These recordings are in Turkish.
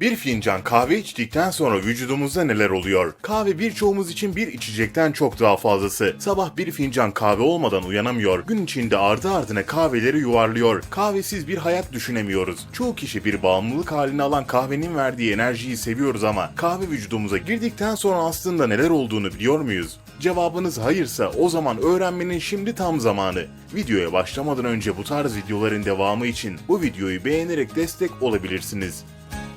Bir fincan kahve içtikten sonra vücudumuzda neler oluyor? Kahve birçoğumuz için bir içecekten çok daha fazlası. Sabah bir fincan kahve olmadan uyanamıyor. Gün içinde ardı ardına kahveleri yuvarlıyor. Kahvesiz bir hayat düşünemiyoruz. Çoğu kişi bir bağımlılık haline alan kahvenin verdiği enerjiyi seviyoruz ama kahve vücudumuza girdikten sonra aslında neler olduğunu biliyor muyuz? Cevabınız hayırsa o zaman öğrenmenin şimdi tam zamanı. Videoya başlamadan önce bu tarz videoların devamı için bu videoyu beğenerek destek olabilirsiniz.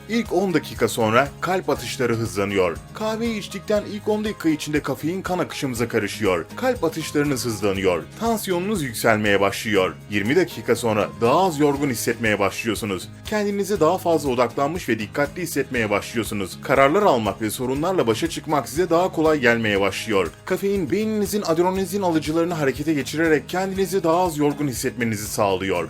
İlk 10 dakika sonra kalp atışları hızlanıyor. Kahveyi içtikten ilk 10 dakika içinde kafein kan akışımıza karışıyor. Kalp atışlarınız hızlanıyor. Tansiyonunuz yükselmeye başlıyor. 20 dakika sonra daha az yorgun hissetmeye başlıyorsunuz. Kendinize daha fazla odaklanmış ve dikkatli hissetmeye başlıyorsunuz. Kararlar almak ve sorunlarla başa çıkmak size daha kolay gelmeye başlıyor. Kafein beyninizin adrenalin alıcılarını harekete geçirerek kendinizi daha az yorgun hissetmenizi sağlıyor.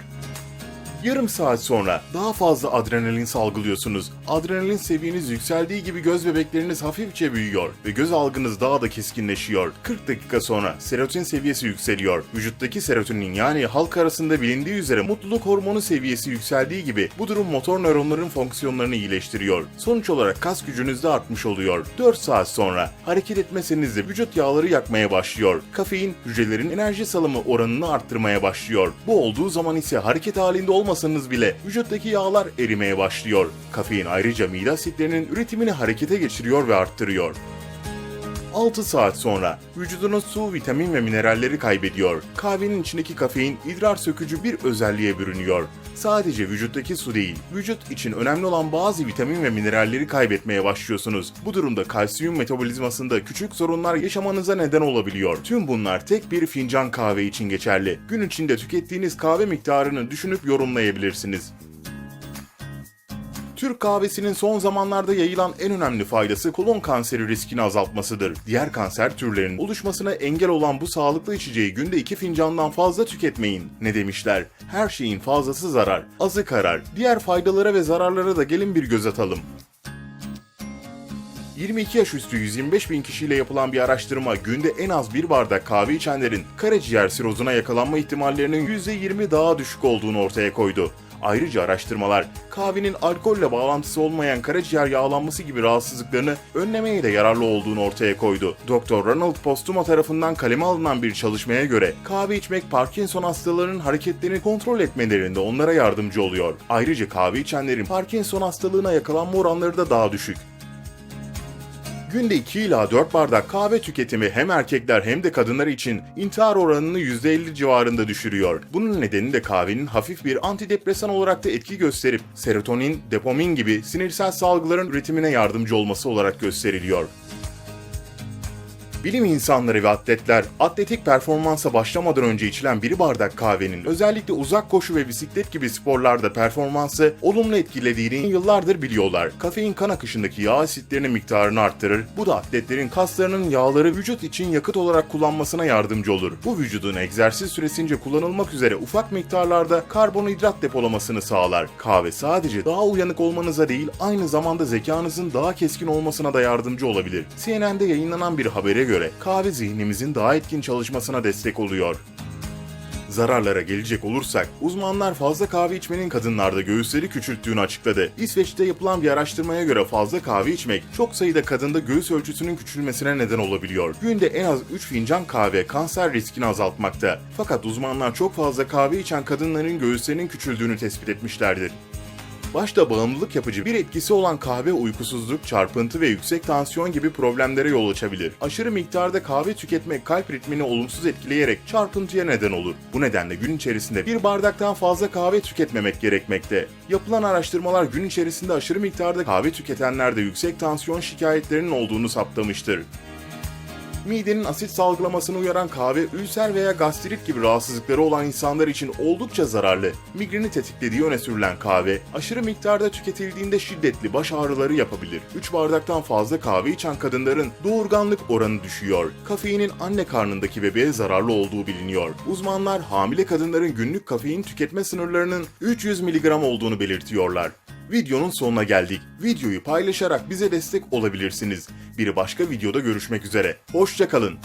Yarım saat sonra daha fazla adrenalin salgılıyorsunuz. Adrenalin seviyeniz yükseldiği gibi göz bebekleriniz hafifçe büyüyor ve göz algınız daha da keskinleşiyor. 40 dakika sonra serotonin seviyesi yükseliyor. Vücuttaki serotonin yani halk arasında bilindiği üzere mutluluk hormonu seviyesi yükseldiği gibi bu durum motor nöronların fonksiyonlarını iyileştiriyor. Sonuç olarak kas gücünüz de artmış oluyor. 4 saat sonra hareket etmeseniz de vücut yağları yakmaya başlıyor. Kafein hücrelerin enerji salımı oranını arttırmaya başlıyor. Bu olduğu zaman ise hareket halinde olmasanız bile vücuttaki yağlar erimeye başlıyor. Kafein ayrıca mide asitlerinin üretimini harekete geçiriyor ve arttırıyor. 6 saat sonra vücudunuz su, vitamin ve mineralleri kaybediyor. Kahvenin içindeki kafein idrar sökücü bir özelliğe bürünüyor. Sadece vücuttaki su değil, vücut için önemli olan bazı vitamin ve mineralleri kaybetmeye başlıyorsunuz. Bu durumda kalsiyum metabolizmasında küçük sorunlar yaşamanıza neden olabiliyor. Tüm bunlar tek bir fincan kahve için geçerli. Gün içinde tükettiğiniz kahve miktarını düşünüp yorumlayabilirsiniz. Türk kahvesinin son zamanlarda yayılan en önemli faydası kolon kanseri riskini azaltmasıdır. Diğer kanser türlerinin oluşmasına engel olan bu sağlıklı içeceği günde iki fincandan fazla tüketmeyin. Ne demişler? Her şeyin fazlası zarar, azı karar. Diğer faydalara ve zararlara da gelin bir göz atalım. 22 yaş üstü 125 bin kişiyle yapılan bir araştırma günde en az bir bardak kahve içenlerin karaciğer sirozuna yakalanma ihtimallerinin %20 daha düşük olduğunu ortaya koydu. Ayrıca araştırmalar kahvenin alkolle bağlantısı olmayan karaciğer yağlanması gibi rahatsızlıklarını önlemeye de yararlı olduğunu ortaya koydu. Dr. Ronald Postuma tarafından kaleme alınan bir çalışmaya göre kahve içmek Parkinson hastalarının hareketlerini kontrol etmelerinde onlara yardımcı oluyor. Ayrıca kahve içenlerin Parkinson hastalığına yakalanma oranları da daha düşük. Günde 2 ila 4 bardak kahve tüketimi hem erkekler hem de kadınlar için intihar oranını %50 civarında düşürüyor. Bunun nedeni de kahvenin hafif bir antidepresan olarak da etki gösterip serotonin, dopamin gibi sinirsel salgıların üretimine yardımcı olması olarak gösteriliyor. Bilim insanları ve atletler atletik performansa başlamadan önce içilen bir bardak kahvenin özellikle uzak koşu ve bisiklet gibi sporlarda performansı olumlu etkilediğini yıllardır biliyorlar. Kafein kan akışındaki yağ asitlerinin miktarını arttırır. Bu da atletlerin kaslarının yağları vücut için yakıt olarak kullanmasına yardımcı olur. Bu vücudun egzersiz süresince kullanılmak üzere ufak miktarlarda karbonhidrat depolamasını sağlar. Kahve sadece daha uyanık olmanıza değil aynı zamanda zekanızın daha keskin olmasına da yardımcı olabilir. CNN'de yayınlanan bir habere göre kahve zihnimizin daha etkin çalışmasına destek oluyor. Zararlara gelecek olursak, uzmanlar fazla kahve içmenin kadınlarda göğüsleri küçülttüğünü açıkladı. İsveç'te yapılan bir araştırmaya göre fazla kahve içmek çok sayıda kadında göğüs ölçüsünün küçülmesine neden olabiliyor. Günde en az 3 fincan kahve kanser riskini azaltmakta. Fakat uzmanlar çok fazla kahve içen kadınların göğüslerinin küçüldüğünü tespit etmişlerdir. Başta bağımlılık yapıcı bir etkisi olan kahve uykusuzluk, çarpıntı ve yüksek tansiyon gibi problemlere yol açabilir. Aşırı miktarda kahve tüketmek kalp ritmini olumsuz etkileyerek çarpıntıya neden olur. Bu nedenle gün içerisinde bir bardaktan fazla kahve tüketmemek gerekmekte. Yapılan araştırmalar gün içerisinde aşırı miktarda kahve tüketenlerde yüksek tansiyon şikayetlerinin olduğunu saptamıştır. Midenin asit salgılamasını uyaran kahve, ülser veya gastrit gibi rahatsızlıkları olan insanlar için oldukça zararlı. Migreni tetiklediği öne sürülen kahve, aşırı miktarda tüketildiğinde şiddetli baş ağrıları yapabilir. 3 bardaktan fazla kahve içen kadınların doğurganlık oranı düşüyor. Kafeinin anne karnındaki bebeğe zararlı olduğu biliniyor. Uzmanlar hamile kadınların günlük kafein tüketme sınırlarının 300 mg olduğunu belirtiyorlar. Videonun sonuna geldik. Videoyu paylaşarak bize destek olabilirsiniz. Bir başka videoda görüşmek üzere. Hoşçakalın.